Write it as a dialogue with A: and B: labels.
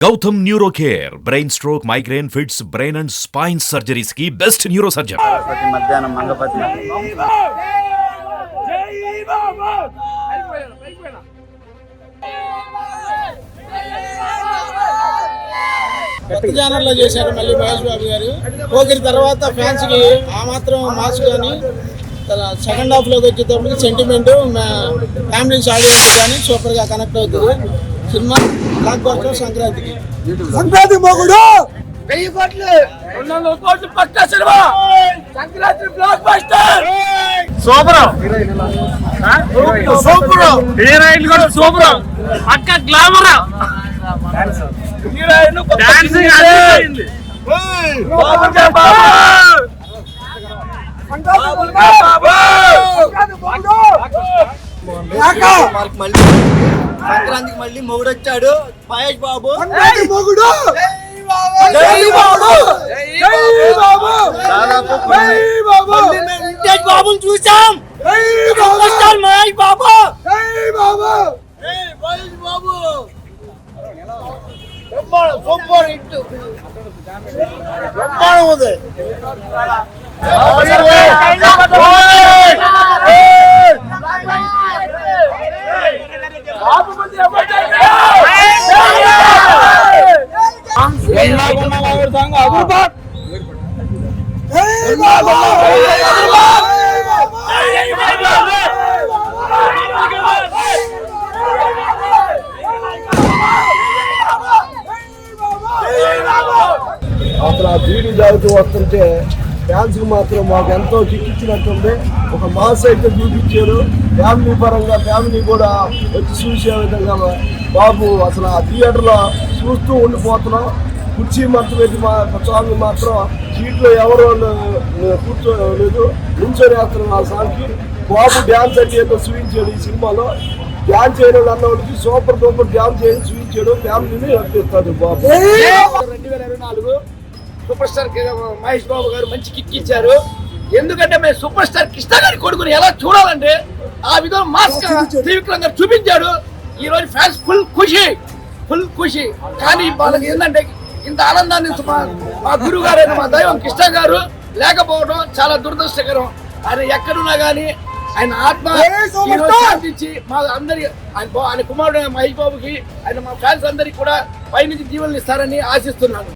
A: Gautam neuro care brain stroke migraine fits brain and spine సర్జరీస్కి best neuro surgeon
B: ప్రతి మధ్యాహ్నం మంగపతి
C: కొత్త ఛానల్లో చేశారు మళ్ళీ మహేష్ బాబు గారు. పోకిరి తర్వాత ఫ్యాన్స్కి ఆ మాత్రం మాస్ కానీ సెకండ్ హాఫ్లోకి వచ్చేటప్పటికి సెంటిమెంట్ ఫ్యామిలీస్ ఆడియన్స్ కానీ సూపర్గా కనెక్ట్ అవుతుంది. సినిమా బ్లాక్ బస్టర్ సంక్రాంతికి. సంక్రాంతి మొగుడు!
D: వెయ్యి కోట్లు! రెండు వందల కోట్లు పక్క cinema! Sankranti blockbuster! Super. Super. Heroine కూడా సూపర్. పక్క గ్లామర్. హీరోయిన్ డాన్సింగ్ అదిరిపోయింది
B: వాళ్ళకి మళ్ళీ. సంక్రాంతికి మళ్ళీ మొగుడు! వచ్చాడు మహేష్ బాబు!
C: మొగుడు బాబు!
B: చూసాం మహేష్ బాబు!
C: Babu
D: super hit.
C: ఉంది.
E: అసలు ఆ బీడీ తాగుతూ వస్తుంటే డ్యాన్స్ మాత్రం మాకు ఎంతో చిక్కిచ్చినట్టుంది ఒక మాస్ అయితే చూపించారు. ఫ్యామిలీ పరంగా ఫ్యామిలీ కూడా వచ్చి చూసే విధంగా బాబు అసలు ఆ థియేటర్లో చూస్తూ ఉండిపోతున్నాం. కుర్చీ పెట్టి మా సాంగ్ మాత్రం సీట్లో ఎవరో కూర్చోలేదు. నించొని వేస్తున్నాం ఆ సాంగ్కి బాబు డ్యాన్స్ అంటే ఏదో చూపించాడు ఈ సినిమాలో. డ్యాన్స్ చేయడం అన్న వాళ్ళకి సూపర్ డూపర్ డ్యాన్స్ చేసి చూపించాడు. ఫ్యామిలీని రప్పిస్తాడు బాబు.
D: రెండు వేల ఇరవై నాలుగు సూపర్ స్టార్ మహేష్ బాబు గారు మంచి కిక్ ఇచ్చారు. ఎందుకంటే మేము సూపర్ స్టార్ కృష్ణ గారి కొడుకుని ఎలా చూడాలంటే ఆ విధంగా మాస్క్ త్రివిక్రమ్ గారు చూపించాడు. ఈ రోజు ఫ్యాన్స్ ఫుల్ ఖుషి. ఫుల్ ఖుషి. కానీ వాళ్ళకి ఏంటంటే ఇంత ఆనందాన్ని మా- గురువు గారైన మా దైవం కృష్ణ గారు లేకపోవడం చాలా దురదృష్టకరం. ఆయన ఎక్కడున్నా కానీ ఆయన ఆత్మ శాంతించి మా అందరి ఆయన కుమారుడు మహేష్ బాబుకి ఆయన మా ఫ్యాన్స్ అందరికి కూడా పైనుంచి జీవనలు ఇస్తారని ఆశిస్తున్నాను.